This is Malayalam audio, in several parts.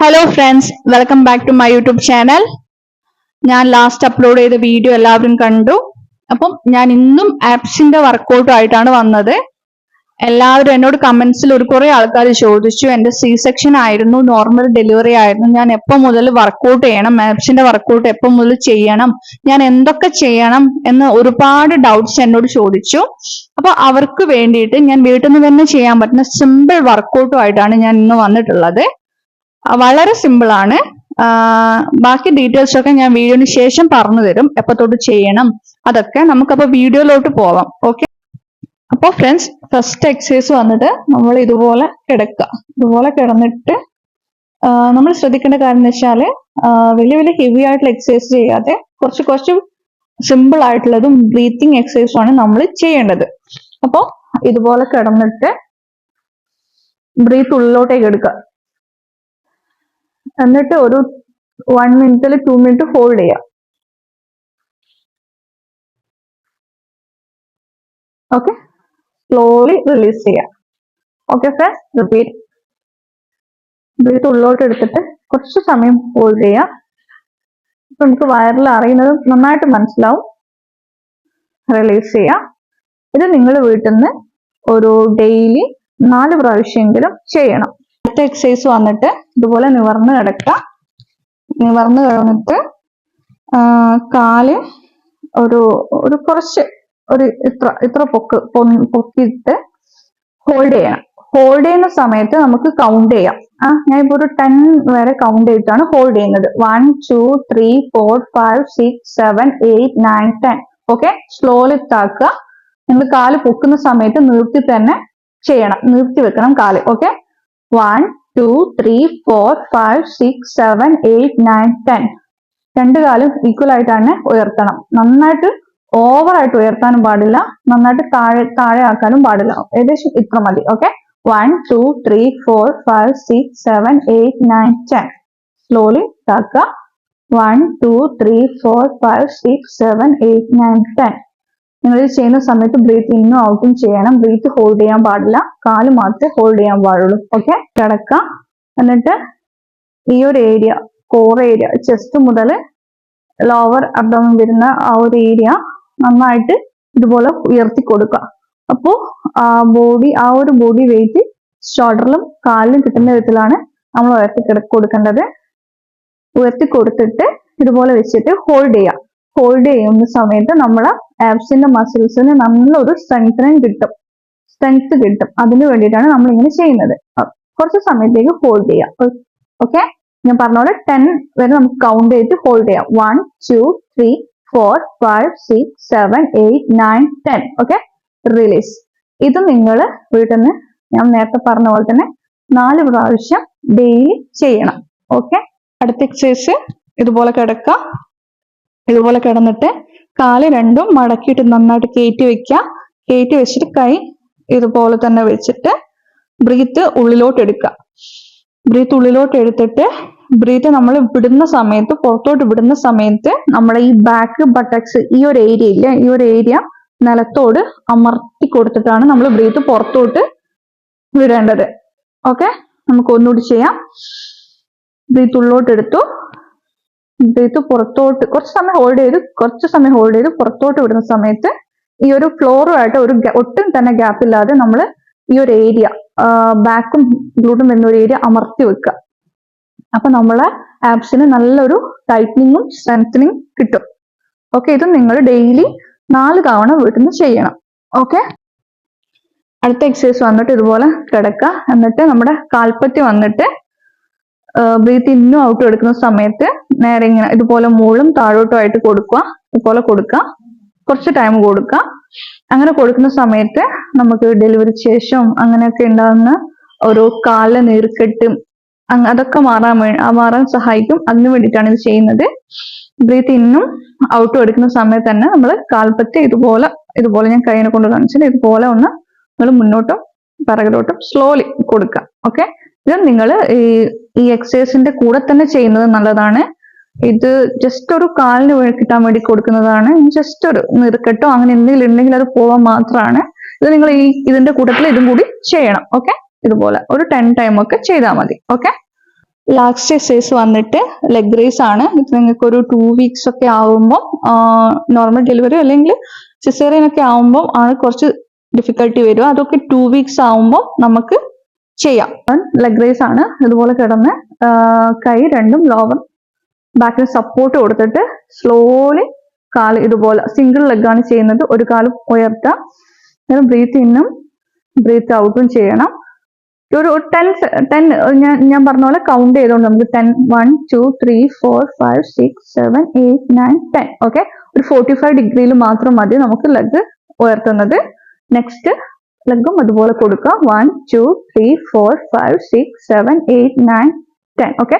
Hello friends welcome back to my YouTube channel ഞാൻ ലാസ്റ്റ് അപ്ലോഡ് ചെയ്ത വീഡിയോ എല്ലാവരും കണ്ടു. അപ്പം ഞാൻ ഇന്നും ആപ്സിന്റെ വർക്കൗട്ടും ആയിട്ടാണ് വന്നത്. എല്ലാവരും എന്നോട് കമന്റ്സിൽ ഒരു കുറെ ആൾക്കാർ ചോദിച്ചു എന്റെ സി സെക്ഷൻ ആയിരുന്നു നോർമൽ ഡെലിവറി ആയിരുന്നു. ഞാൻ എപ്പോൾ മുതൽ വർക്കൗട്ട് ചെയ്യണം? ആപ്സിന്റെ വർക്കൗട്ട് എപ്പോൾ മുതൽ ചെയ്യണം? ഞാൻ എന്തൊക്കെ ചെയ്യണം? എന്ന് ഒരുപാട് ഡൗട്ട്സ് എന്നോട് ചോദിച്ചു. അപ്പൊ അവർക്ക് വേണ്ടിയിട്ട് ഞാൻ വീട്ടിൽ നിന്ന് തന്നെ ചെയ്യാൻ പറ്റുന്ന സിമ്പിൾ വർക്കൗട്ടും ആയിട്ടാണ് ഞാൻ ഇന്ന് വന്നിട്ടുള്ളത്. വളരെ സിമ്പിൾ ആണ്. ബാക്കി ഡീറ്റെയിൽസ് ഒക്കെ ഞാൻ വീഡിയോന് ശേഷം പറഞ്ഞു തരും. എപ്പത്തോട്ട് ചെയ്യണം അതൊക്കെ നമുക്കപ്പോ വീഡിയോയിലോട്ട് പോവാം. ഓക്കെ അപ്പോൾ ഫ്രണ്ട്സ് ഫസ്റ്റ് എക്സസൈസ് വന്നിട്ട് നമ്മൾ ഇതുപോലെ കിടക്കുക ഇതുപോലെ കിടന്നിട്ട് നമ്മൾ ശ്രദ്ധിക്കേണ്ട കാര്യം എന്ന് വെച്ചാൽ വലിയ വലിയ ഹെവി ആയിട്ടുള്ള എക്സസൈസ് ചെയ്യാതെ കുറച്ച് കുറച്ച് സിമ്പിൾ ആയിട്ടുള്ളതും ബ്രീത്തിങ് എക്സസൈസും ആണ് നമ്മൾ ചെയ്യേണ്ടത്. അപ്പോൾ ഇതുപോലെ കിടന്നിട്ട് ബ്രീത്ത് ഉള്ളിലോട്ടേക്ക് എടുക്കുക എന്നിട്ട് ഒരു വൺ മിനിറ്റിൽ ടു മിനിറ്റ് ഹോൾഡ് ചെയ്യാം. ഓക്കെ സ്ലോലി റിലീസ് ചെയ്യാം. ഓക്കെ ഫ്രണ്ട്സ് റിപ്പീറ്റ് ബ്രീത്ത് ഉള്ളോട്ട് എടുത്തിട്ട് കുറച്ച് സമയം ഹോൾഡ് ചെയ്യാം. ഇപ്പൊ നമുക്ക് വയറിൽ അറിയുന്നത് നന്നായിട്ട് മനസ്സിലാവും. റിലീസ് ചെയ്യാം. ഇത് നിങ്ങൾ വീട്ടിൽ നിന്ന് ഒരു ഡെയിലി നാല് പ്രാവശ്യമെങ്കിലും ചെയ്യണം. അടുത്ത എക്സസൈസ് വന്നിട്ട് ഇതുപോലെ നിവർന്ന് കിടക്കുക. നിവർന്ന് കിടന്നിട്ട് കാൽ ഒരു ഒരു കുറച്ച് ഒരു ഇത്ര ഇത്ര പൊക്ക് പൊക്കിയിട്ട് ഹോൾഡ് ചെയ്യണം. ഹോൾഡ് ചെയ്യുന്ന സമയത്ത് നമുക്ക് കൗണ്ട് ചെയ്യാം. ആ ഞാൻ ഇപ്പോൾ ഒരു ടെൻ വരെ കൗണ്ട് ചെയ്തിട്ടാണ് ഹോൾഡ് ചെയ്യുന്നത്. One two three four five six seven eight nine ten okay slowly താക്കുക നിങ്ങൾ കാൽ പൊക്കുന്ന സമയത്ത് നിർത്തി തന്നെ ചെയ്യണം. നിർത്തി വെക്കണം കാൽ. ഓക്കെ വൺ രണ്ട് കാലും ഈക്വൽ ആയിട്ട് തന്നെ ഉയർത്തണം. നന്നായിട്ട് ഓവർ ആയിട്ട് ഉയർത്താനും പാടില്ല. നന്നായിട്ട് താഴെ താഴെ ആക്കാനും പാടില്ല. ഏകദേശം ഇത്ര മതി. Okay one two three four five six seven eight nine ten slowly താക്കുക one two three four five six seven eight nine ten നിങ്ങൾ ഇത് ചെയ്യുന്ന സമയത്ത് ബ്രീത്ത് ഇന്നും ഔട്ടും ചെയ്യണം. ബ്രീത്ത് ഹോൾഡ് ചെയ്യാൻ പാടില്ല. കാൽ മാത്രമേ ഹോൾഡ് ചെയ്യാൻ പാടുള്ളൂ. ഓക്കെ കിടക്കാം. എന്നിട്ട് ഈ ഒരു ഏരിയ കോർ ഏരിയ ചെസ്റ്റ് മുതൽ ലോവർ അബ്ഡോമൻ വരുന്ന ആ ഒരു ഏരിയ നന്നായിട്ട് ഇതുപോലെ ഉയർത്തി കൊടുക്കുക. അപ്പോൾ ആ ബോഡി ആ ഒരു ബോഡി വെയിറ്റ് ഷോൾഡറിലും കാലിലും കിട്ടുന്ന വിധത്തിലാണ് നമ്മൾ ഉയർത്തി കിട കൊടുക്കേണ്ടത്. ഉയർത്തി കൊടുത്തിട്ട് ഇതുപോലെ വെച്ചിട്ട് ഹോൾഡ് ചെയ്യാം ഹോൾഡ് ചെയ്യുന്ന സമയത്ത് നമ്മളെ ആബ്സിന്റെ മസിൽസിന് നല്ലൊരു സ്ട്രെങ്തനിങ് കിട്ടും. സ്ട്രെങ്ത് കിട്ടും. അതിന് വേണ്ടിയിട്ടാണ് നമ്മൾ ഇങ്ങനെ ചെയ്യുന്നത് കുറച്ച് സമയത്തേക്ക് ഹോൾഡ് ചെയ്യാം. ഓക്കെ ഞാൻ പറഞ്ഞോളെ ടെൻ വരെ നമുക്ക് കൗണ്ട് ചെയ്ത് ഹോൾഡ് ചെയ്യാം. One two three four five six seven eight nine ten okay release ഇത് നിങ്ങൾ വീട്ടിൽ നിന്ന് ഞാൻ നേരത്തെ പറഞ്ഞ പോലെ തന്നെ നാല് പ്രാവശ്യം ഡെയിലി ചെയ്യണം. ഓക്കെ അടുത്ത എക്സസൈസ് ഇതുപോലെ കിടക്കുക. ഇതുപോലെ കിടന്നിട്ട് കാൽ രണ്ടും മടക്കിയിട്ട് നന്നായിട്ട് കയറ്റി വെക്കുക. കയറ്റി വെച്ചിട്ട് കൈ ഇതുപോലെ തന്നെ വെച്ചിട്ട് ബ്രീത്ത് ഉള്ളിലോട്ട് എടുക്കുക. ബ്രീത്ത് ഉള്ളിലോട്ട് എടുത്തിട്ട് ബ്രീത്ത് നമ്മൾ വിടുന്ന സമയത്ത് പുറത്തോട്ട് വിടുന്ന സമയത്ത് നമ്മുടെ ഈ ബാക്ക് ബട്ടക്സ് ഈ ഒരു ഏരിയ ഇല്ല ഈ ഒരു ഏരിയ നിലത്തോട് അമർത്തി കൊടുത്തിട്ടാണ് നമ്മൾ ബ്രീത്ത് പുറത്തോട്ട് വിടേണ്ടത്. ഓക്കെ നമുക്ക് ഒന്നുകൂടി ചെയ്യാം. ബ്രീത്ത് ഉള്ളിലോട്ട് എടുത്തു. ബ്രീത്ത് പുറത്തോട്ട് കുറച്ച് സമയം ഹോൾഡ് ചെയ്ത് കുറച്ച് സമയം ഹോൾഡ് ചെയ്ത് പുറത്തോട്ട് വിടുന്ന സമയത്ത് ഈ ഒരു ഫ്ലോറുമായിട്ട് ഒരു ഒട്ടും തന്നെ ഗ്യാപ്പ് ഇല്ലാതെ നമ്മൾ ഈ ഒരു ഏരിയ ബാക്കും ഗ്ലൂട്ടും വരുന്ന ഒരു ഏരിയ അമർത്തി വെക്കുക. അപ്പൊ നമ്മളെ ആപ്സിന് നല്ലൊരു ടൈറ്റനിങ്ങും സ്ട്രെങ്തനിങ് കിട്ടും. ഓക്കെ ഇത് നിങ്ങൾ ഡെയിലി നാല് തവണ വീട്ടിൽ നിന്ന് ചെയ്യണം. ഓക്കെ അടുത്ത എക്സസൈസ് വന്നിട്ട് ഇതുപോലെ കിടക്കുക. എന്നിട്ട് നമ്മുടെ കാൽപ്പത്തി വന്നിട്ട് ബ്രീത്ത് ഇന്നും ഔട്ട് എടുക്കുന്ന സമയത്ത് നേരെ ഇങ്ങനെ ഇതുപോലെ മുകളും താഴോട്ടും ആയിട്ട് കൊടുക്കുക. ഇതുപോലെ കൊടുക്കുക. കുറച്ച് ടൈം കൊടുക്കുക. അങ്ങനെ കൊടുക്കുന്ന സമയത്ത് നമുക്ക് ഡെലിവറി ശേഷം അങ്ങനെയൊക്കെ ഉണ്ടാകുന്ന ഓരോ കാല നീർക്കെട്ടും അതൊക്കെ മാറാൻ മാറാൻ സഹായിക്കും. അതിന് വേണ്ടിയിട്ടാണ് ഇത് ചെയ്യുന്നത്. ബ്രീത്ത് ഇന്നും ഔട്ടും എടുക്കുന്ന സമയത്ത് തന്നെ നമ്മൾ കാൽപ്പത്തി ഇതുപോലെ ഇതുപോലെ ഞാൻ കൈനെ കൊണ്ട് കാണിച്ചത് ഇതുപോലെ ഒന്ന് നിങ്ങൾ മുന്നോട്ടും പിറകിലോട്ടും സ്ലോലി കൊടുക്കുക. ഓക്കെ ഇത് നിങ്ങൾ ഈ ഈ എക്സസൈസിന്റെ കൂടെ തന്നെ ചെയ്യുന്നത് നല്ലതാണ്. ഇത് ജസ്റ്റ് ഒരു കാലിന് കിട്ടാൻ വേണ്ടി കൊടുക്കുന്നതാണ്. ജസ്റ്റ് ഒരു നിർക്കട്ടോ അങ്ങനെ എന്തെങ്കിലും ഉണ്ടെങ്കിൽ അത് പോവാൻ മാത്രമാണ്. ഇത് നിങ്ങൾ ഈ ഇതിന്റെ കൂട്ടത്തിൽ ഇതും കൂടി ചെയ്യണം ഓക്കെ ഇതുപോലെ ഒരു ടെൻ ടൈം ഒക്കെ ചെയ്താൽ മതി ഓക്കെ ലാസ്റ്റ് എക്സസൈസ് വന്നിട്ട് ലെഗ് റേസ് ആണ്. ഇത് നിങ്ങൾക്ക് ഒരു ടു വീക്സ് ഒക്കെ ആവുമ്പോൾ നോർമൽ ഡെലിവറി അല്ലെങ്കിൽ സിസേറിയൻ ഒക്കെ ആവുമ്പോൾ ആണ് കുറച്ച് ഡിഫിക്കൽട്ടി വരിക. അതൊക്കെ ടു വീക്സ് ആവുമ്പോൾ നമുക്ക് ചെയ്യാം. ലെഗ് റേസ് ആണ്. ഇതുപോലെ കിടന്ന് കൈ രണ്ടും ലോവർ ബാക്കിൽ സപ്പോർട്ട് കൊടുത്തിട്ട് സ്ലോലി കാൽ ഇതുപോലെ സിംഗിൾ ലെഗാണ് ചെയ്യുന്നത്. ഒരു കാൽ ഉയർത്താം. ബ്രീത്ത് ഇന്നും ബ്രീത്ത് ഔട്ടും ചെയ്യണം. ഒരു ടെൻ ടെൻ ഞാൻ ഞാൻ പറഞ്ഞ പോലെ കൗണ്ട് ചെയ്തുകൊണ്ട് നമുക്ക് ten one two three four five six seven eight nine ten okay ഒരു ഫോർട്ടി ഫൈവ് ഡിഗ്രിയിൽ മാത്രം മതി നമുക്ക് ലെഗ് ഉയർത്തുന്നത്. നെക്സ്റ്റ് ലെഗും അതുപോലെ കൊടുക്കുക one two three four five six seven eight nine ten okay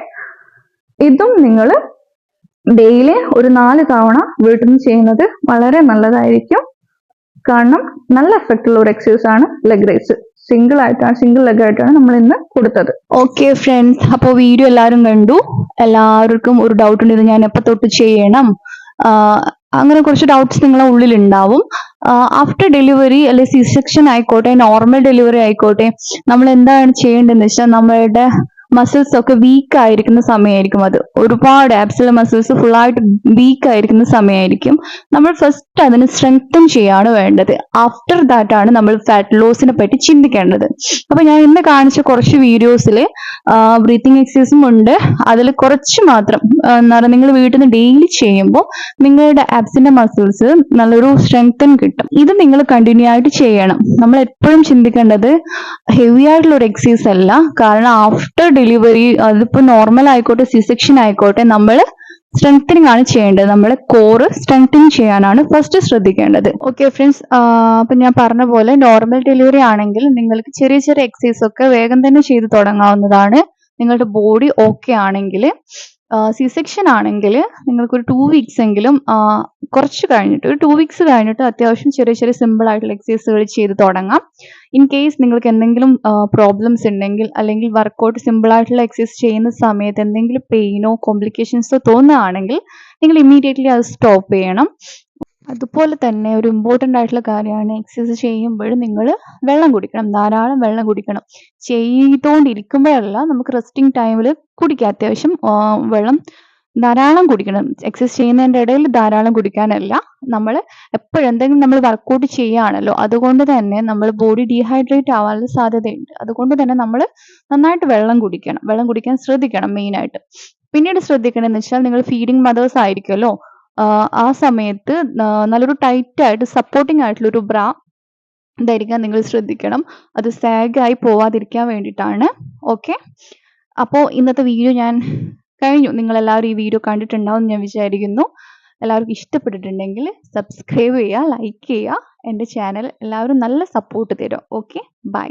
ഇതും നിങ്ങൾ ഡെയിലി ഒരു നാല് തവണ വീട്ടിൽ നിന്ന് ചെയ്യുന്നത് വളരെ നല്ലതായിരിക്കും. കാരണം നല്ല എഫക്റ്റ് ഉള്ള ഒരു എക്സസൈസ് ആണ് ലെഗ് റേസ് സിംഗിൾ ആയിട്ടാണ് സിംഗിൾ ലെഗ് ആയിട്ടാണ് നമ്മൾ ഇന്ന് കൊടുത്തത്. ഓക്കെ ഫ്രണ്ട്സ് അപ്പോൾ വീഡിയോ എല്ലാവരും കണ്ടു. എല്ലാവർക്കും ഒരു ഡൗട്ട് ഉണ്ട് ഇത് ഞാൻ എപ്പോൾ തൊട്ട് ചെയ്യണം? അങ്ങനെ കുറച്ച് ഡൗട്ട്സ് നിങ്ങളെ ഉള്ളിൽ ഉണ്ടാവും ആഫ്റ്റർ ഡെലിവറി അല്ലെ സി സെക്ഷൻ ആയിക്കോട്ടെ നോർമൽ ഡെലിവറി ആയിക്കോട്ടെ നമ്മൾ എന്താണ് ചെയ്യേണ്ടതെന്ന് വെച്ചാൽ നമ്മളുടെ മസിൽസ് ഒക്കെ വീക്ക് ആയിരിക്കുന്ന സമയമായിരിക്കും അത്. ഒരുപാട് ആപ്സിലെ മസിൽസ് ഫുൾ ആയിട്ട് വീക്ക് ആയിരിക്കുന്ന സമയമായിരിക്കും. നമ്മൾ ഫസ്റ്റ് അതിന് സ്ട്രെങ്തൻ ചെയ്യാണ് വേണ്ടത്. ആഫ്റ്റർ ദാറ്റ് ആണ് നമ്മൾ ഫാറ്റ് ലോസിനെ പറ്റി ചിന്തിക്കേണ്ടത്. അപ്പൊ ഞാൻ ഇന്ന് കാണിച്ച കുറച്ച് വീഡിയോസിൽ ബ്രീത്തിങ് എക്സസൈസും ഉണ്ട്. അതിൽ കുറച്ച് മാത്രം പറയുക നിങ്ങൾ വീട്ടിൽ നിന്ന് ഡെയിലി ചെയ്യുമ്പോൾ നിങ്ങളുടെ ആപ്സിന്റെ മസിൽസ് നല്ലൊരു സ്ട്രെങ്തൻ കിട്ടും. ഇത് നിങ്ങൾ കണ്ടിന്യൂ ആയിട്ട് ചെയ്യണം. നമ്മൾ എപ്പോഴും ചിന്തിക്കേണ്ടത് ഹെവി ആയിട്ടുള്ള ഒരു എക്സസൈസ് അല്ല. കാരണം ആഫ്റ്റർ ഡെലിവറി അതിപ്പോ നോർമൽ ആയിക്കോട്ടെ സി സെക്ഷൻ ആയിക്കോട്ടെ നമ്മൾ സ്ട്രെങ്തനിങ് ആണ് ചെയ്യേണ്ടത്. നമ്മൾ കോറ് സ്ട്രെങ്തനിങ് ചെയ്യാനാണ് ഫസ്റ്റ് ശ്രദ്ധിക്കേണ്ടത്. ഓക്കെ ഫ്രണ്ട്സ് അപ്പൊ ഞാൻ പറഞ്ഞ പോലെ നോർമൽ ഡെലിവറി ആണെങ്കിൽ നിങ്ങൾക്ക് ചെറിയ ചെറിയ എക്സസൈസ് ഒക്കെ വേഗം തന്നെ ചെയ്ത് തുടങ്ങാവുന്നതാണ്. നിങ്ങളുടെ ബോഡി ഓക്കെ ആണെങ്കിൽ സി സെക്ഷൻ ആണെങ്കിൽ നിങ്ങൾക്ക് ഒരു ടു വീക്സ് എങ്കിലും കുറച്ച് കഴിഞ്ഞിട്ട് ഒരു ടു വീക്സ് കഴിഞ്ഞിട്ട് അത്യാവശ്യം ചെറിയ ചെറിയ സിമ്പിൾ ആയിട്ടുള്ള എക്സസൈസുകൾ ചെയ്ത് തുടങ്ങാം. ഇൻ കേസ് നിങ്ങൾക്ക് എന്തെങ്കിലും പ്രോബ്ലംസ് ഉണ്ടെങ്കിൽ അല്ലെങ്കിൽ വർക്കൗട്ട് സിമ്പിൾ ആയിട്ടുള്ള എക്സസൈസ് ചെയ്യുന്ന സമയത്ത് എന്തെങ്കിലും പെയിനോ കോംപ്ലിക്കേഷൻസോ തോന്നുകയാണെങ്കിൽ നിങ്ങൾ ഇമ്മീഡിയറ്റ്ലി അത് സ്റ്റോപ്പ് ചെയ്യണം. അതുപോലെ തന്നെ ഒരു ഇമ്പോർട്ടന്റ് ആയിട്ടുള്ള കാര്യമാണ് എക്സസൈസ് ചെയ്യുമ്പോഴും നിങ്ങൾ വെള്ളം കുടിക്കണം ധാരാളം വെള്ളം കുടിക്കണം. ചെയ്തുകൊണ്ടിരിക്കുമ്പോഴല്ല നമുക്ക് റെസ്റ്റിംഗ് ടൈമിൽ കുടിക്കാം അത്യാവശ്യം വെള്ളം ധാരാളം കുടിക്കണം. എക്സസൈസ് ചെയ്യുന്നതിന്റെ ഇടയിൽ ധാരാളം കുടിക്കാനല്ല നമ്മൾ എപ്പോഴും എന്തെങ്കിലും നമ്മൾ വർക്കൗട്ട് ചെയ്യുകയാണല്ലോ അതുകൊണ്ട് തന്നെ നമ്മൾ ബോഡി ഡീഹൈഡ്രേറ്റ് ആവാനുള്ള സാധ്യതയുണ്ട്. അതുകൊണ്ട് തന്നെ നമ്മൾ നന്നായിട്ട് വെള്ളം കുടിക്കണം. വെള്ളം കുടിക്കാൻ ശ്രദ്ധിക്കണം മെയിനായിട്ട് പിന്നീട് ശ്രദ്ധിക്കണമെന്ന് വെച്ചാൽ നിങ്ങൾ ഫീഡിങ് മദേഴ്സ് ആയിരിക്കുമല്ലോ. ആ സമയത്ത് നല്ലൊരു ടൈറ്റ് ആയിട്ട് സപ്പോർട്ടിംഗ് ആയിട്ടുള്ള ഒരു ബ്രാ ധരിക്കാൻ നിങ്ങൾ ശ്രദ്ധിക്കണം. അത് സാഗായി പോവാതിരിക്കാൻ വേണ്ടിയിട്ടാണ്. ഓക്കെ അപ്പോൾ ഇന്നത്തെ വീഡിയോ ഞാൻ കഴിഞ്ഞു. നിങ്ങൾ എല്ലാവരും ഈ വീഡിയോ കണ്ടിട്ടുണ്ടാവും ഞാൻ വിചാരിക്കുന്നു. എല്ലാവർക്കും ഇഷ്ടപ്പെട്ടിട്ടുണ്ടെങ്കിൽ സബ്സ്ക്രൈബ് ചെയ്യുക ലൈക്ക് ചെയ്യുക. എന്റെ ചാനൽ എല്ലാവരും നല്ല സപ്പോർട്ട് തരും. Okay bye